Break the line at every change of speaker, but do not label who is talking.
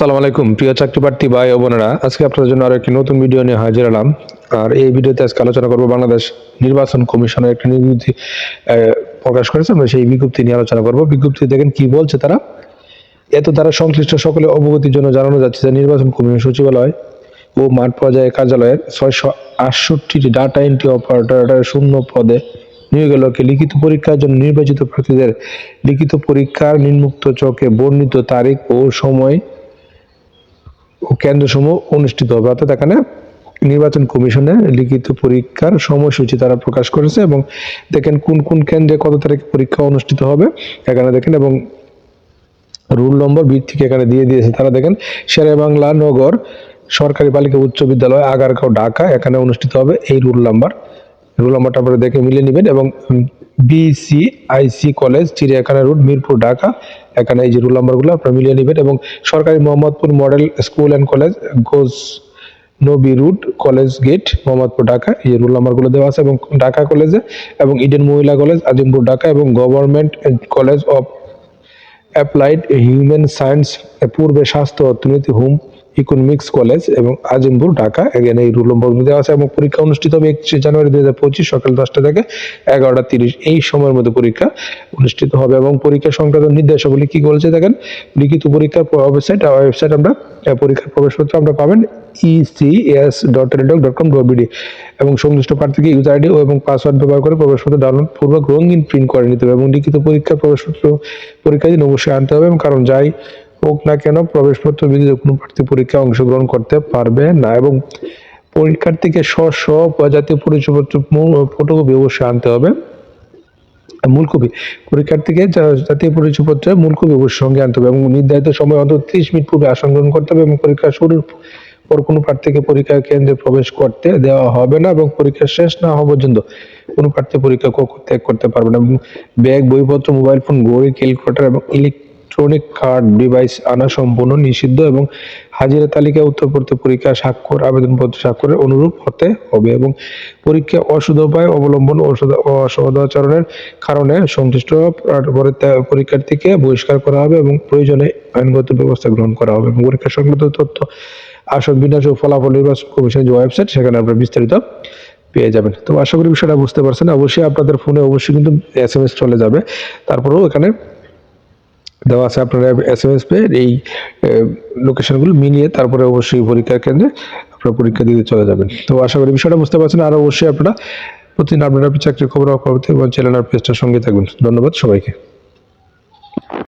আসসালামু আলাইকুম, প্রিয় চাকরি প্রার্থী ভাই ও বোনেরা। আজকে আপনাদের জন্য আরও একটি নতুন ভিডিও নিয়ে হাজির হলাম। আর এই ভিডিওতে আজকে আলোচনা করব বাংলাদেশ নির্বাচন কমিশনের একটি বিজ্ঞপ্তি প্রকাশ করেছে। আমরা সেই বিজ্ঞপ্তি নিয়ে আলোচনা করব। বিজ্ঞপ্তি দেখেন কি বলছে তারা। এত দ্বারা সংশ্লিষ্ট সকলে অবগতির জন্য জানানো যাচ্ছে যে নির্বাচন কমিশন সচিবালয় ও মাঠ পর্যায়ে কার্যালয়ের ছয়শো আটষট্টিটি ডাটা এন্ট্রি অপারেটর শূন্য পদে নিয়োগের লক্ষ্যে লিখিত পরীক্ষার জন্য নির্বাচিত প্রার্থীদের লিখিত পরীক্ষার নিম্মুক্ত চকে বর্ণিত তারিখ ও সময় কেন্দ্রসমূহ অনুষ্ঠিত হবে। অর্থাৎ এখানে নির্বাচন কমিশনে লিখিত পরীক্ষার সময়সূচি তারা প্রকাশ করেছে এবং দেখেন কোন কোন কেন্দ্রে কত তারিখে পরীক্ষা অনুষ্ঠিত হবে এখানে দেখেন এবং রুল নম্বর ভিত্তিক এখানে দিয়ে দিয়েছে তারা দেখেন শেরে বাংলা নগর সরকারি বালিকা উচ্চ বিদ্যালয় আগারগাঁও, ঢাকা এখানে অনুষ্ঠিত হবে এই রুল নাম্বার। রুল নাম্বারটা আপনারা দেখে মিলিয়ে নেবেন এবং বিসি আইসি কলেজ, চিড়িয়াখানা রোড, মিরপুর, ঢাকা এখানে এই যে রুল নাম্বারগুলো আপনারা মিলিয়ে নেবেন এবং সরকারি Mohammadpur model school and college গোজ নবী রুট কলেজ গেট মোহাম্মদপুর ঢাকা, এই রুল নাম্বারগুলো দেওয়া আছে এবং ঢাকা কলেজে এবং ইডেন মহিলা কলেজ আজিমপুর ঢাকা এবং government college of applied human science পূর্বে স্বাস্থ্য, অর্থনীতি হোম ইকোনমিক্স কলেজ এবং আজিমপুর ঢাকা এখানে এই রুল নম্বর দেওয়া আছে এবং পরীক্ষা অনুষ্ঠিত হবে একত্রিশে জানুয়ারি দুই হাজার পঁচিশ সকাল দশটা থেকে এগারোটা তিরিশ। এই সময়ের মধ্যে পরীক্ষা অনুষ্ঠিত হবে এবং পরীক্ষা সংক্রান্ত নির্দেশাবলী কি বলছে দেখেন? লিখিত পরীক্ষার ওয়েবসাইট ওয়েবসাইট আমরা পরীক্ষার প্রবেশপত্র আমরা পাবেন ECS dot Teletalk dot com dot BD এবং সংশ্লিষ্ট প্রার্থীকে ইউজার আইডি এবং পাসওয়ার্ড ব্যবহার করে প্রবেশপত্র ডাউনলোড পূর্বক রঙিন প্রিন্ট করে নিতে হবে এবং লিখিত পরীক্ষার প্রবেশপত্র, পরীক্ষা দিন অবশ্যই আনতে হবে এবং কারণ যাই হোক না কেন প্রবেশপত্র ব্যতীত কোনো প্রার্থী পরীক্ষায় অংশগ্রহণ করতে পারবে না এবং পরীক্ষার্থীকে স্ব স্ব জাতীয় পরিচয়পত্র ফটোকপি অবশ্যই আনতে হবে। মূল কপি, পরীক্ষার্থীকে জাতীয় পরিচয়পত্রের মূল কপি অবশ্যই সঙ্গে আনতে হবে এবং নির্ধারিত সময় অন্তত ত্রিশ মিনিট পূর্বে আসন গ্রহণ করতে হবে এবং পরীক্ষা শুরুর পর কোনো প্রার্থীকে পরীক্ষা কেন্দ্রে প্রবেশ করতে দেওয়া হবে না এবং পরীক্ষা শেষ না হওয়া পর্যন্ত কোনো প্রার্থী পরীক্ষা ত্যাগ করতে পারবে না ব্যাগ, বইপত্র, মোবাইল ফোন, ঘড়ি ক্যালকুলেটর এবং ইলেকট্রনিক কার্ড, ডিভাইস আনা সম্পূর্ণ, নিষিদ্ধ এবং হাজিরা তালিকা উত্তরপত্র পরীক্ষা, স্বাক্ষর, আবেদনপত্র স্বাক্ষরের অনুরূপ হতে হবে এবং পরীক্ষা অসুধোপায় অবলম্বন অসদাচরণের কারণে সংশ্লিষ্ট প্রা- পরীক্ষার্থীকে বহিষ্কার করা হবে এবং প্রয়োজনে আইনগত ব্যবস্থা গ্রহণ করা হবে এবং পরীক্ষা সংক্রান্ত তথ্য, আসন বিন্যাস ও ফলাফল নির্বাচন কমিশনের যে ওয়েবসাইট, সেখানে আপনারা বিস্তারিত পেয়ে যাবেন। তো আশা করি বিষয়টা বুঝতে পারছেন। অবশ্যই আপনাদের ফোনে অবশ্যই কিন্তু এস এম এস চলে যাবে। তারপরেও এখানে দেওয়া আছে আপনারা এস এম এস পেয়ে এই লোকেশনগুলো মিলিয়ে তারপরে অবশ্যই পরীক্ষার কেন্দ্রে আপনারা পরীক্ষা দিতে চলে যাবেন। তো আশা করি বিষয়টা বুঝতে পারছেন। আর অবশ্যই আপনারা প্রতিদিন আপনারা চাকরির খবর পাবেন এবং চ্যানেল আর পেজটার সঙ্গে থাকবেন। ধন্যবাদ সবাইকে।